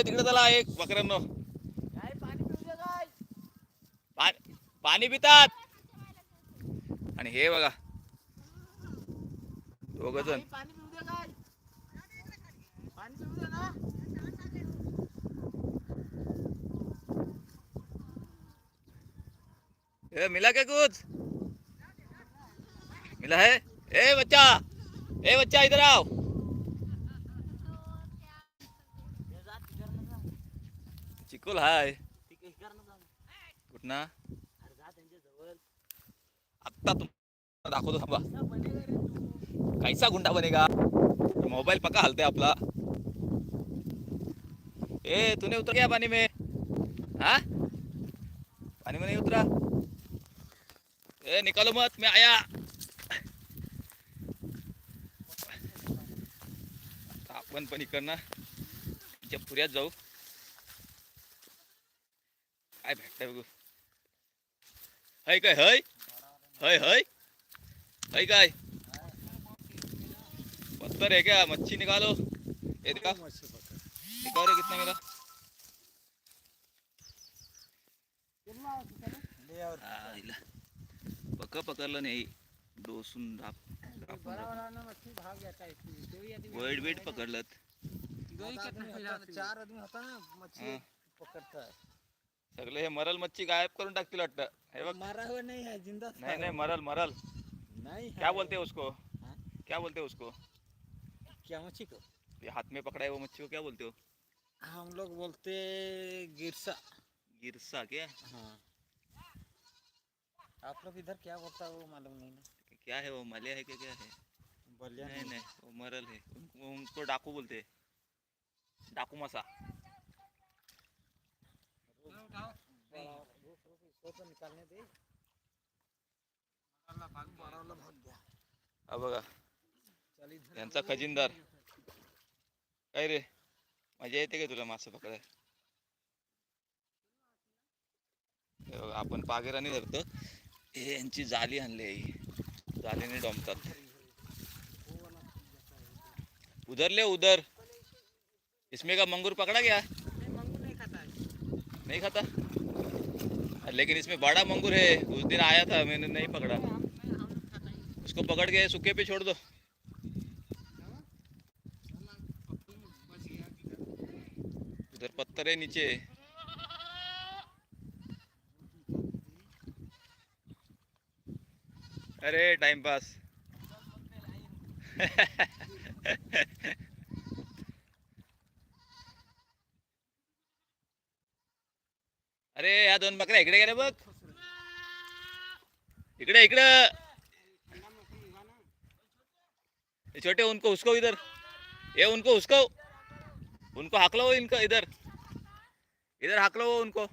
ए तिकडे चला एक. बकऱ्यांनो. पाणी पितात. आणि हे बघा. दोघ जण. मिला क्या कुछ? मिला है? ए बच्चा. ए बच्चा इधर आओ. बिलकुल हाय. कुठना? आता तुम दाखवतो थांबा. काहीसा गुंडा बनेगा? मोबाईल पका हलते आपला. ए तुने उतर गया पाणी मे? हा? पाणी मध्ये उतरा? ए निकालो मत मी आया. आपण पण इकडनं तिच्या पुऱ्यात जाऊ. भेटतंय बघू हय काय हय हय हय हय पत्थर है क्या? मच्छी निकालो। ये दिखा। दिखाओ रे कितना मेरा। इला. पक्क पकडलं नाही डोसून डाप वाईट वेट पकडलं चार आदमी होता ना मच्छी हा. सगळे हे मरल मच्छी गायब करून टाकतील वाटतं. हे बघ. मारा हुआ नहीं है ज़िंदा नाही नाही मरल मरल. नहीं क्या बोलते हैं उसको? हाँ? क्या बोलते हैं उसको? क्या मच्छी को? ये हाथ में पकड़ा है वो मच्छी को क्या बोलते हो? हम लोग बोलते गिरसा। गिरसा क्या? हाँ। आप लोग इधर क्या बोलता है वो मालूम नहीं ना। क्या है वो? मले है क्या क्या है? बलिया नहीं नहीं। वो मरल है। उनको उनको डाकू बोलते हैं। डाकू मसा। हा बघा. यांचा खजिनदार. काय रे? मजा येते का तुला मासे पकडाय आपण पागेराने धरतो. हे यांची जाली आणली आहे. जालीने डोमतात. उधर ले उधर. इसमें का मंगूर पकड़ा घ्या नहीं खाता? लेकिन इसमें बड़ा मंगूर है। उस दिन आया था, मैंने नहीं पकड़ा। उसको पकड़ के सूखे पे छोड़ दो। उधर पत्थर है नीचे। अरे टाइम पास अरे या दोन बकऱ्या इकडे गेल्या बघ. इकडे इकडे. छोटे उनको उसको इधर. ये उनको उसको उनको हाकलो वो इनका इधर. इधर हाकलो वो उनको.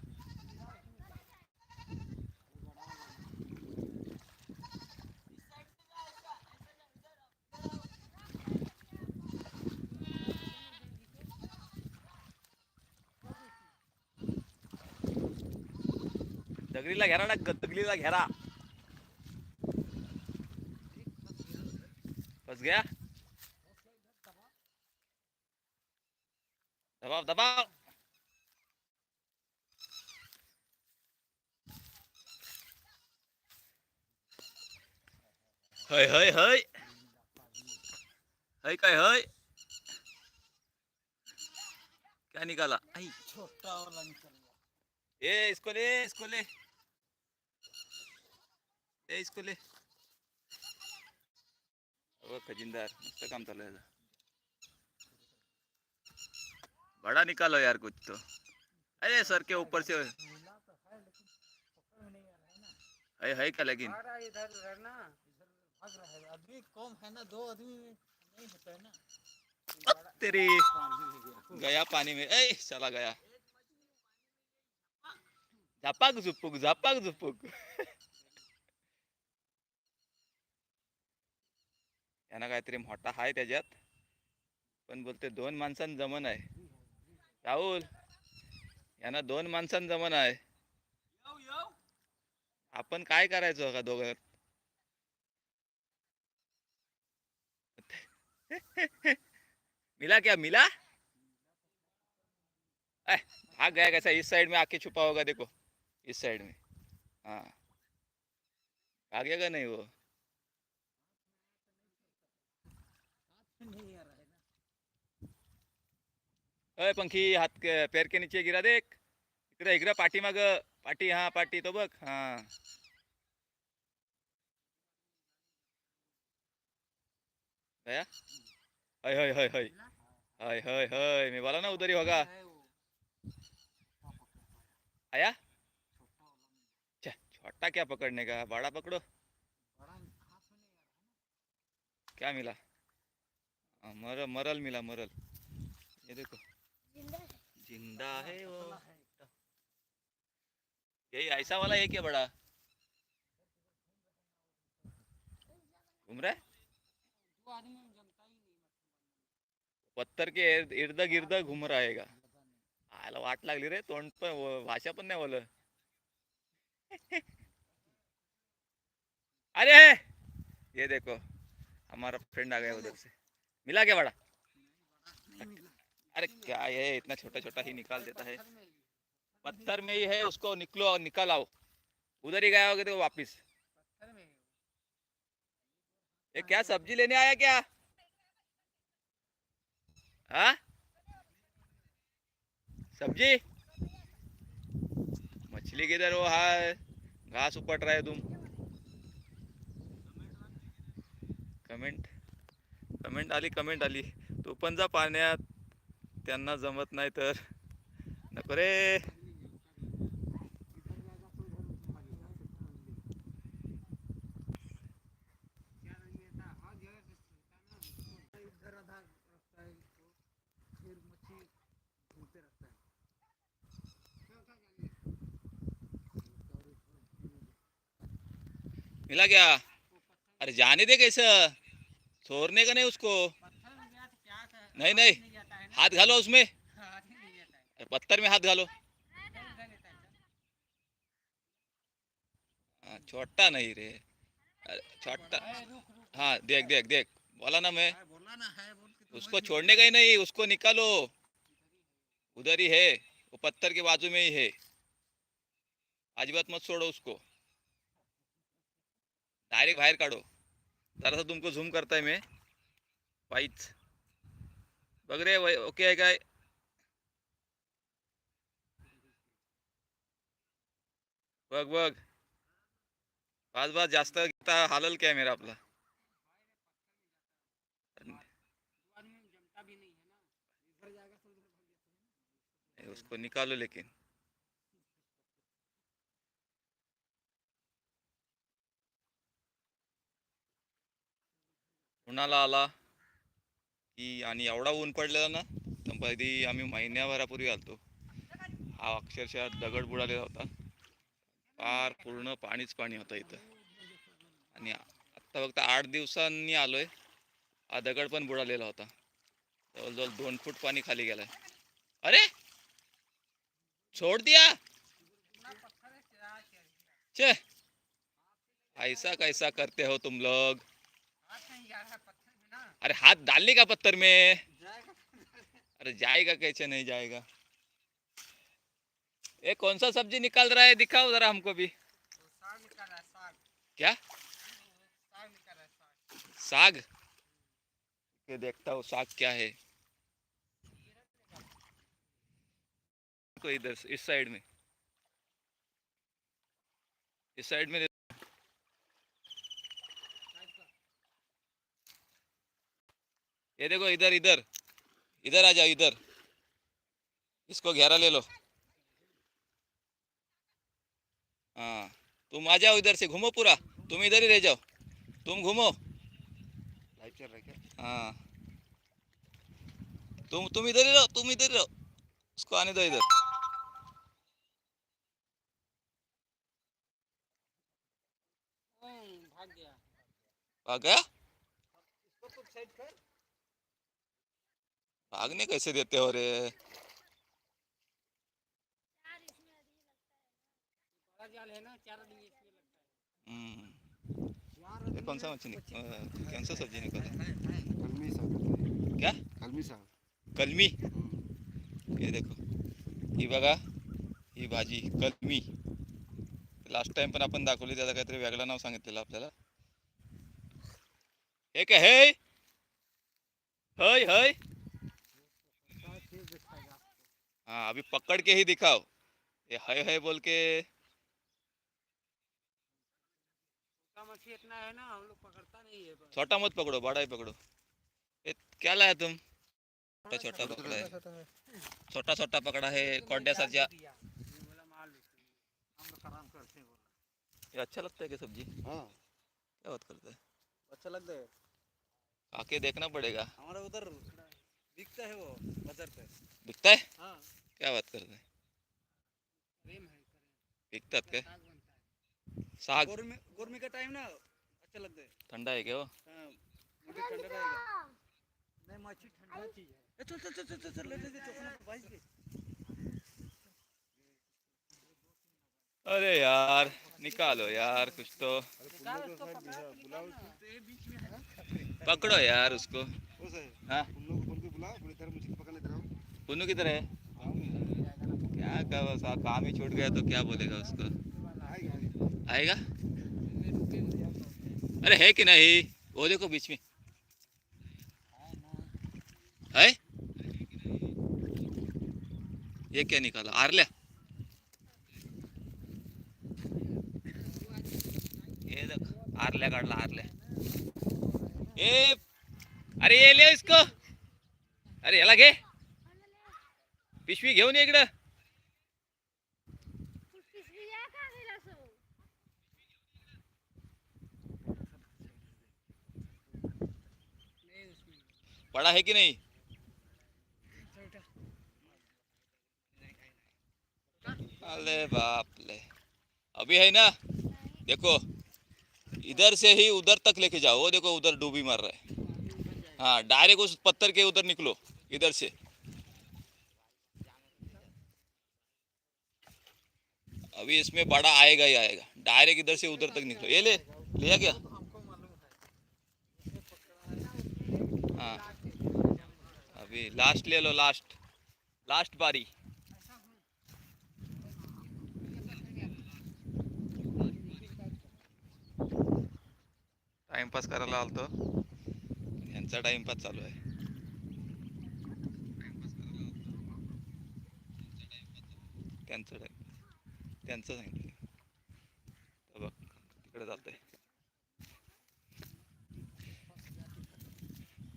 दगडीला घेरा ना दगडीला घेरा. फस गया. दबाव दबाव. हय हय हय. हय काय हय? क्या निकाला आई. छोटा वाला निकल गया. ए इसको ले इसको ले. ए इसको ले। ओ खजिनदार मस्त काम चालू है बड़ा निकालो यार कुछ तो। अरे सर के ऊपर से। है है क्या लेकिन? कम है ना दो आदमी नहीं होता है ना। तेरी गया गया पानी में। ए चला गया। झापाक झुपुक झापाक झुपुक त्यांना काहीतरी मोठा हाय त्याच्यात. पण बोलते दोन माणसां जमन आहे. राहुल यांना दोन माणसां जमन आहे. आपण काय करायचो का दोघं मिला क्या मिला? भाग गया कैसा? इस साइड में आके छुपा होगा देखो। इस साइड में। हाँ। आ गया का नहीं वो। अय पंखी के- पैर के नीचे गिरा देख। इकडे इकडे पाठीमाग पाठी हा पाठी तो बघ हा। गया हय हय हय हय। हय हय हय मी बोला ना उधर ही होगा। आया? छोटा वाला क्या पकड़ने का? बड़ा पकड़ो। क्या मिला? हाँ, मर मरल मिला मरल। ये देखो। जिंदा है। वो। है। यही ऐसा वाला है क्या बड़ा? घूम रहा है? ही पत्थर के इर्द गिर्द घूम रहेगा आयला वाट लागली रे तोंड पण भाषा पण नाही बोल अरे ये देखो हमारा फ्रेंड आ गया उधर से। मिला क्या बड़ा? अरे क्या ये इतना छोटा छोटा ही निकाल देता है। पत्थर में ही- है उसको निकलो और निकल आओ। उधर ही गया होगा तो वापिस। ये क्या सब्जी लेने आया क्या? हा? सब्जी? मछली किधर हो? वो है घास उपट रहा है हो तुम। कमेंट। कमेंट आली कमेंट आली तू पण जा पाण्यात त्यांना जमत नाही तर. नको रे. मिला क्या? अरे जाने दे कैसा? छोड़ने का नहीं उसको। नहीं नहीं। है हाथ घालो उसमें। ही है पत्थर में हाथ घालो। है हाँ, छोटा नहीं रे। छोटा। है, हाँ देख देख देख। बोला ना मैं। है, है तुम उसको छोड़ने का ही नहीं उसको निकालो। उधर ही है वो पत्थर के बाजू में ही है। अजिबात मत छोड़ो उसको। डायरेक्ट बाहेर काढो। जरासा तुमको झूम करताय मैं। वाईच बघ रे वै- ओके आहे काय बघ बघ बस बस जास्त घेता हालल कॅमेरा आपला आदमी में जमता भी नहीं ना इधर जाएगा उधर भाग जाता है ए, उसको निकालो लेकिन। उन्हाळा आला की आणि एवढा ऊन पडलेला ना तर कधी आम्ही महिन्याभरापूर्वी आलतो. हा अक्षरशः दगड बुडालेला होता. फार पूर्ण पाणीच पाणी होतं इथं. आणि आत्ता फक्त आठ दिवसांनी आलोय. हा दगड पण बुडालेला होता. जवळजवळ दोन फूट पाणी खाली गेलाय. अरे! छोड़ दिया! छे! ऐसा कैसा करते हो तुम लोग? अरे हाथ डालने का पत्थर में। अरे जाएगा कैसे? नहीं जाएगा। ये कौन सा सब्ज़ी निकाल रहा है? दिखाओ जरा हमको भी। साग निकाल रहा है क्या? साग निकाल रहा है साग। साग? ये देखता हूँ साग क्या है। को इधर इस साइड में। इस साइड में ये देखो इधर इधर। इधर आ जाओ इधर। इसको घेरा ले लो। हाँ तुम आ जाओ इधर से घूमो पूरा। तुम इधर ही रह जाओ। तुम घूमो। लाइव चल रहा है क्या? हाँ। तुम तुम इधर ही रहो तुम इधर ही रहो। उसको आने दो इधर। हम्म, भाग गया। भाग गया इसको कुछ साइड कर भागने कैसे देते हो रे? हम्म, ये कौन सा अ, कौन सा सब्ज़ी निकला कलमी साग क्या? कलमी साग कलमी? हम्म। ये देखो। ही बघा ही भाजी कलमी। लास्ट टाइम पण आपण दाखवली त्याचा काहीतरी वेगळं नाव सांगितलेलं आपल्याला. हे काय हे? हय हय. हाँ अभी पकड़ के ही दिखाओ। ये है है बोल के छोटा मछली इतना है ना हम लोग पकड़ता नहीं है छोटा मत पकड़ो बड़ा ही पकड़ो। ये क्या लाया तुम? छोटा छोटा पकड़ा है। छोटा छोटा पकड़ा है कोड्या सरजा दिया। ये बोला माल बेचते। हम लोग आराम करते हैं बोला। ये अच्छा लगता है क्या सब्ज़ी? हाँ। क्या बात करता है? अच्छा लगता है। आके देखना पड़ेगा। हमारा उधर बिकता है वो बाज़ार पे। बिकता है? हाँ। क्या बात करता है प्रेम है? प्रेम। बिकतात काय साग। बनता है साग गर्मी गर्मी का टाइम ना अच्छा लगता है। थंडा आहे क्या वो? हाँ, ठंडा रहेगा नहीं मच्छी ठंडा चीज़ है। ए, चल चल चल चल चल चल ले ले ले भाई के अरे यार निकालो यार कुछ तो। निकाल उसको पकड़ा है। यार उसको। हाँ। को फ़ोन पे बुला बोले तेरा मुझे पकड़ने तेरा पुन्नू किधर है? क्या का बस आ, काम ही छूट गया तो क्या बोलेगा उसको? आएगा? अरे है कि नहीं? वो देखो बीच में। है? ये क्या निकाला? आरल्या ये देख आरल्या काढला आरल्या ए अरे ये ले इसको। अरे याला घे पिशवी घेऊन इकडं नहीं पड़ा है कि नहीं? अरे बाप ले अभी है ना? देखो, इधर से ही उधर तक लेके जाओ। वो देखो, उधर डूबी मार रहा है। हाँ डायरेक्ट उस पत्थर के उधर निकलो, इधर से। अभी इसमें बड़ा आएगा ही आएगा। डायरेक्ट इधर से उधर तक निकलो। ये ले लिया क्या? अभी लास्ट ले लो लास्ट लास्ट बारी टाइमपास करायला आलतो. यांचा टाइमपास चालू आहे. त्यांचं त्यांचं सांगितलं. बघ तिकडे जातंय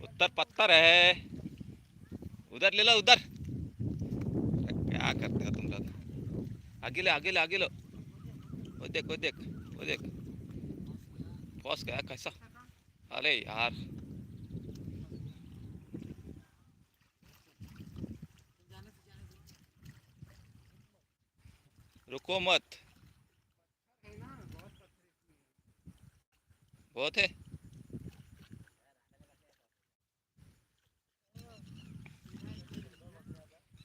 उत्तर पत्थर है उधर ले लो, उधर। क्या करते हो तुम लोग? आगे ले आगे ले, आगे लो। वो देख वो देख वो देख। फंस गया कैसा? अरे यार। रुको मत। बहुत है।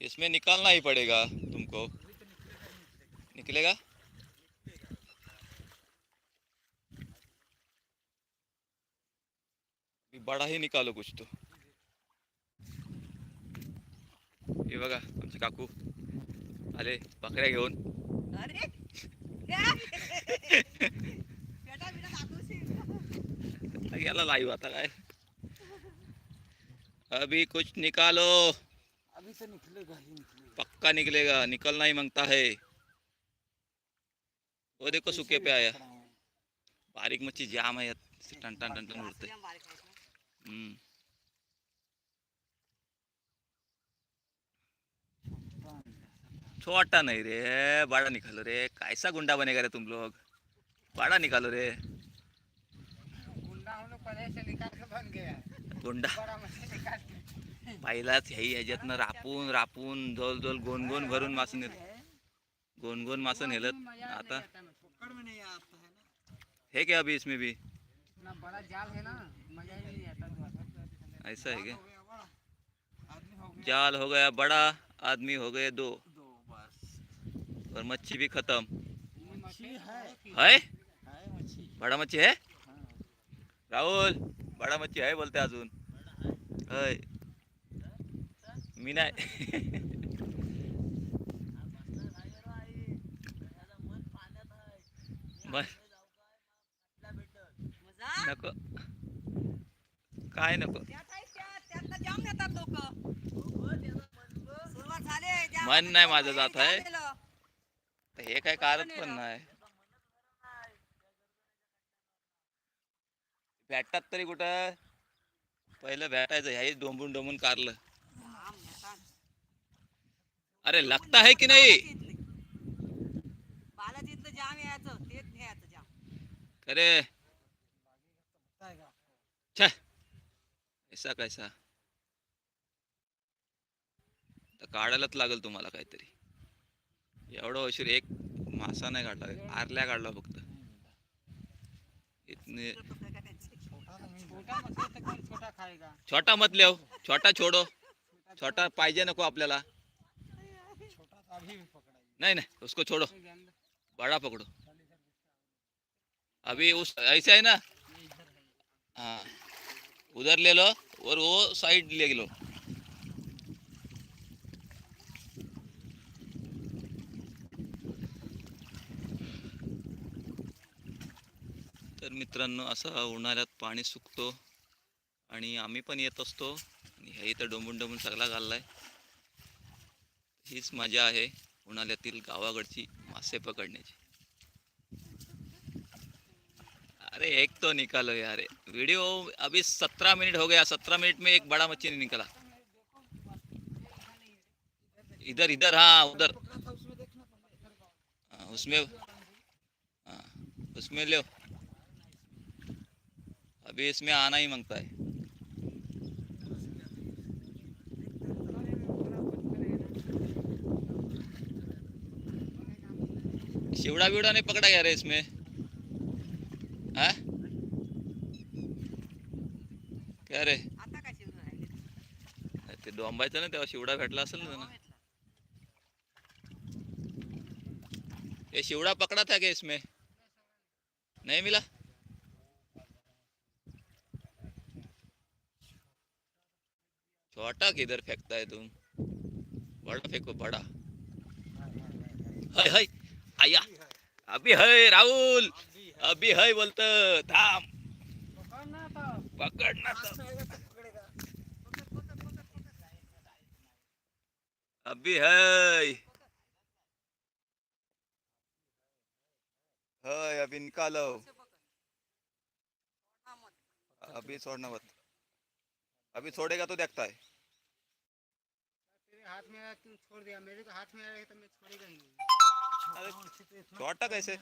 इसमें निकालना ही पड़ेगा तुमको। निकलेगा? बड़ा ही निकालो कुछ तो। हे बघा आमचे काकू। आले बकऱ्या घेऊन। अरे! काकू गेला लाईव्ह आता काय? अभी कुछ निकालो। अभी तो निकलेगा ही निकलेगा। पक्का निकलेगा निकलना ही माँगता है। वो देखो सूखे पे आया। बारीक मच्छी जाम है टन टन टन टन उड़ते। हम्म। छोटा नहीं रे बड़ा निकालो रे। कैसा गुंडा बनेगा रे तुम लोग? बड़ा निकालो रे। गुंडा हम लोग पहले से निकाल के बन गया। गुंडा। पहिलाच ह्याच्यातनं रापून रापून झोल झोल गोन गोन भरून मासे नेत. गोन गोन मासे नेलत. आता है क्या अभी, इसमें भी? है ही ऐसा है क्या? हो हो जाल हो गया, बड़ा आदमी हो गए दो। और मच्छी भी खत्म। है? है है बड़ा मच्छी है? राहुल, बड़ा मच्छी है बोलते अजून होय मी नाही. नको. काय नको? मन नाही माझं जात आहे. हे काय कारण पण नाही. भेटतात तरी कुठं? पहिलं भेटायचं ह्याही डोंबून डोंबून कारलं. अरे लगता है की नाही? अरे. ऐसा कैसा? काढायलाच लागेल तुम्हाला काहीतरी. एवढं अशुर एक मासा नाही काढला आरल्या काढला फक्त. छोटा मत लिहो छोटा छोडो. छोटा पाहिजे नको आपल्याला. नहीं नहीं उसको छोड़ो। बड़ा पकड़ो। अभी उस ऐसे है ना? हाँ। उधर ले लो और वो साइड ले लो। तर मित्रांनो असं उन्हाळ्यात पाणी सुकतो आणि आम्ही पण येत असतो. आणि हे इथं डोंबून डोंबून सगळा घाललाय हीच मज़ा आहे उन्हाळ्यातील गावाकडची मासे पकडण्याची. अरे एक तो निकालो यार. वीडियो अभी सत्रह मिनट हो गया. सत्रह मिनट में एक बड़ा मच्छी नहीं निकला. इधर इधर हाँ उधर. हाँ, उसमें हाँ उसमें लो. अभी इसमें आना ही माँगता है. शिवड़ा विवड़ा नहीं पकड़ा गया रे इसमें? हाँ? क्या रे? ते डोंबायचं ना तेव्हा शिवडा भेटला असेल ना त्यांना. ये शिवड़ा पकड़ा था क्या इसमें. नहीं मिला? छोटा किधर फेंकता है तुम? बड़ा फेंको बड़ा. हाय हाय. आया. अभी है राहुल. अभी है बोलत थांब. पकड अभी है. हय अभी निकालो अभी सोडना मत. अभी सोडेगा तो देखता है. हाथ में आया तुम छोड़ दिया। मेरे को हाथ में आया तो मैं छोड़ेगा ही नहीं छोटा कैसे?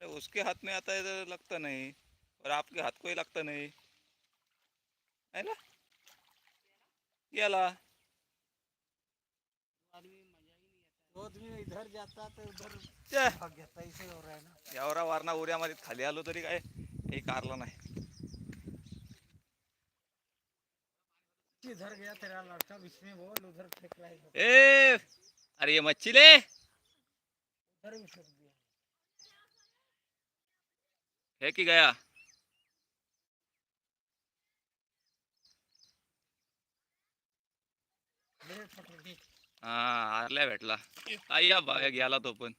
अरे उसके हाथ में आता है तो लगता नहीं। और आपके हाथ को ही लगता नहीं। है ना? गेला इधर जाता तो उधर. भाग जाता ऐसे हो रहा है ना। यावरा वारणा उऱ्यामध्ये खाली आलो तरी काय हे कारलं नाही इधर गया तेरा लड़का? बीच में बोल उधर फेंक रहा है ए अरे ये मच्छी ले उधर भी फेंक दिया। है की गया हा भेटला आय्या बा गेला तो पण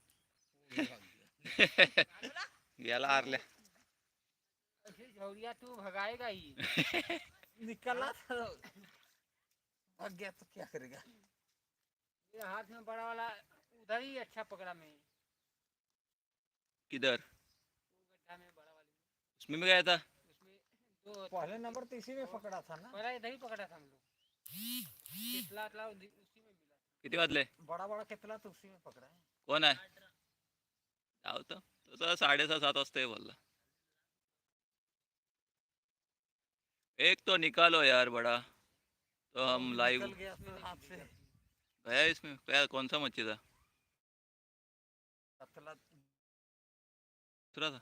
गेला तू भगाएगा ही। निकला भाग गया तो क्या करेगा? ये हाथ में बड़ा वाला उधर ही अच्छा पकड़ा मैं। किधर? गड्ढा में उसमें भी गया था? उसमें पहले नंबर तो इसी में पकड़ा था ना? पहला इधर ही पकड़ा था हम लोग। कितला अतला उसी में मिला किती वाजले बड़ा बड़ा कितला तो उसी में पकड़ा है। कोण आहे जाऊ तर तो तर साडेसहा सात वाजता ये बोलला एक तो निकालो यार बड़ा। तो हम लाइव गया इसमें? क्या कौन सा मच्छी था? दूसरा था?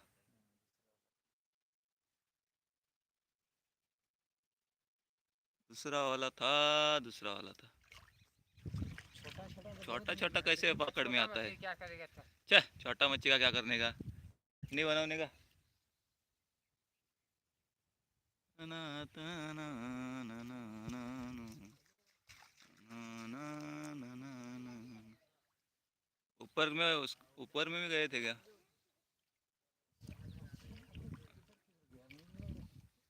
दूसरा वाला था दूसरा वाला था। छोटा छोटा कैसे पकड़ में आता है? क्या करेगा छोटा मच्छी का क्या करने का? नहीं बनाने का? ना, ना, ना, ना, ऊपर में ऊपर में भी गए थे क्या?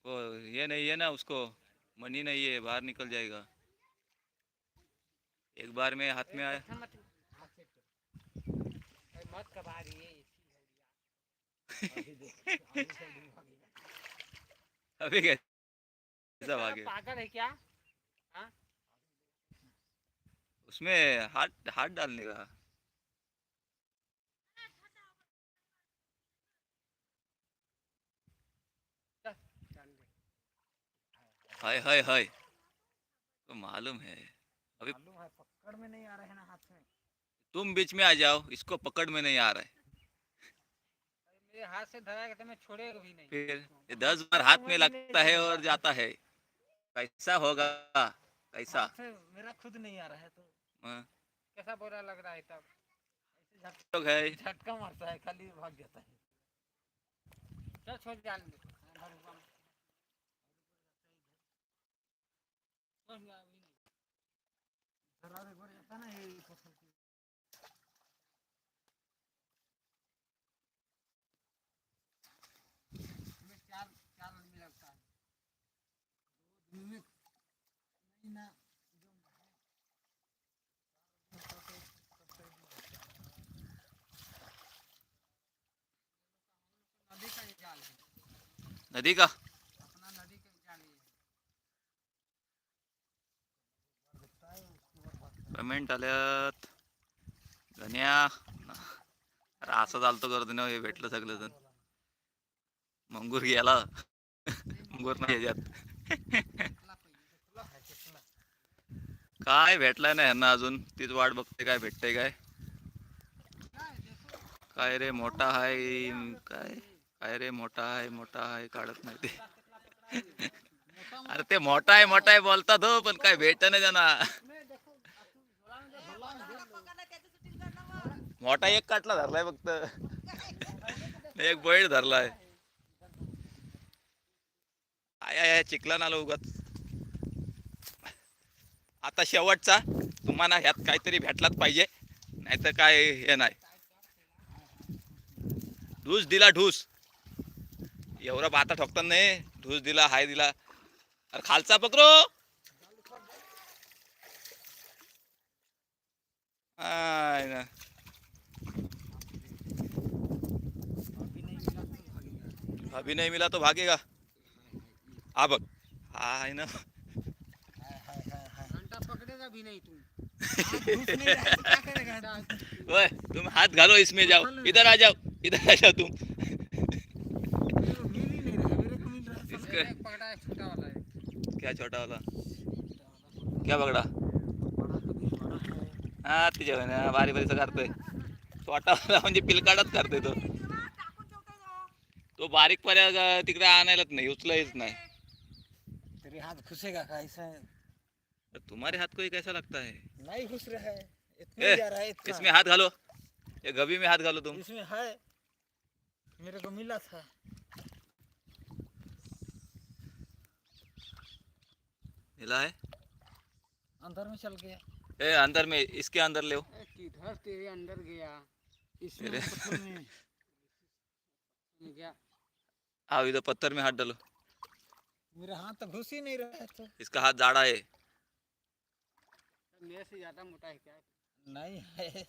वो ये नहीं है ना उसको, मनी नहीं है, बाहर निकल जाएगा। एक बार में हाथ में आया। अभी कैसा भागे पागल है क्या? उसमें हाथ हाथ डालने का। हाय हाय हाय। तो मालूम है। अभी मालूम है पकड़ में नहीं आ रहे ना हाथ में। तुम बीच में आ जाओ इसको पकड़ में नहीं आ रहा। है मेरे हाथ से धराएगा तो मैं छोड़ेगा भी नहीं। फिर ये दस बार हाथ में लगता है और जाता है। कैसा होगा? कैसा? मेरा खुद नहीं आ रहा है तो। हाँ, कैसा बुरा लग रहा है तब? ऐसे झट- है। झटका मारता है खाली भाग जाता है। चल छोड़ जान हाँ, है चार चार आदमी लगता है। नदी का? पेमेंट आल्यात. गण्या. अरे असं चालतो हो, गर्दन हे भेटलं सगळं जण मंगूर गेला. मंगूर नाही याच्यात काय भेटलाय नाही यांना अजून? तीच वाट बघते काय भेटते काय. काय रे मोठा हाय काय? काय रे मोठा आहे मोठा आहे काढत नाही ते. अरे ते मोठा आहे मोठा आहे बोलतात हो पण काय भेट नाही त्यांना. मोठा एक काटला धरलाय फक्त. एक बैल धरलाय. आय आय चिखला नाला उगाच. आता शेवटचा. तुम्हाला ह्यात काहीतरी भेटलाच पाहिजे. नाहीतर काय हे नाही. ढूस दिला ढूस. एवढा बाता ठोकतात नाही. ढूस दिला हाय दिला. अरे खालचा पकरो आय ना. अभी नहीं मिला तो भागेगा. भागेगा हा बघ. हा आहे ना. तुम हाथ घालो इसमें जाओ. इधर आ जाओ. इधर आ जाओ तुम. है है है क्या छोटा वाला? क्या पकडा? हा तिच्या ना बारी बारीचं करतोय छोटा वाला म्हणजे पिलकाडाच करतोय तो तो. तो बारीक पर्यंत तिकडे आणायलाच नाही उचलायच नाही। तेरे हाथ घुसेगा का ऐसा? तर तुम्हारे हाथ को ये कैसा लगता है? नहीं घुस रहा है इतना जा रहा है इतना। इसमें हाथ घालो। ये गभी में हाथ घालो तुम। इसमें है। मेरे को मिला था। मिला है? अंदर में चल गया। ए अंदर में इसके अंदर ले किधर तेरे अंदर गया? इसमें पत्थर में। में गया। हाँ इधर पत्थर में हाथ डालो। मेरा हाथ तो घुस ही नहीं रहा है तो। इसका हाथ जाड़ा है। मेरे से ज़्यादा मोटा है क्या? नहीं है।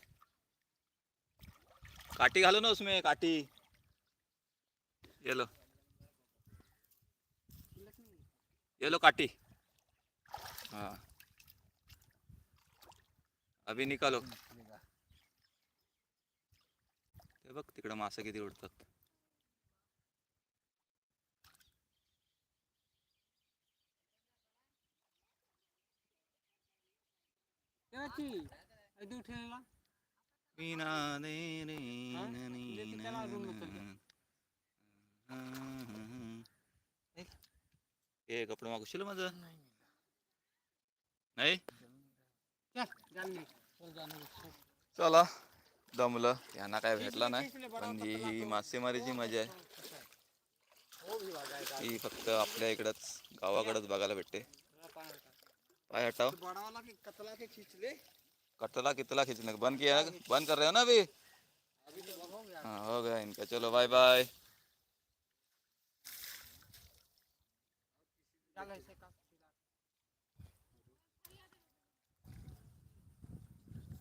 काटी घालो ना उसमें काटी। ये लो। ये लो काटी। हा. अभि निकालो. ते बघ तिकडं मासे किती उडतात. हे? कपडे मागवशील माझं? नाही? चल दमलं. यांना काय भेटला नाही. पण ही ही मासेमारीची मजा आहे. ही फक्त आपल्या इकडंच गावाकडंच बघायला भेटते. पाय हटाव. बड़ा वाला के कतला खींचने का बंद किया? बंद कर रहे हो ना अभी? हो हाँ हो गया इनका। चलो बाय बाय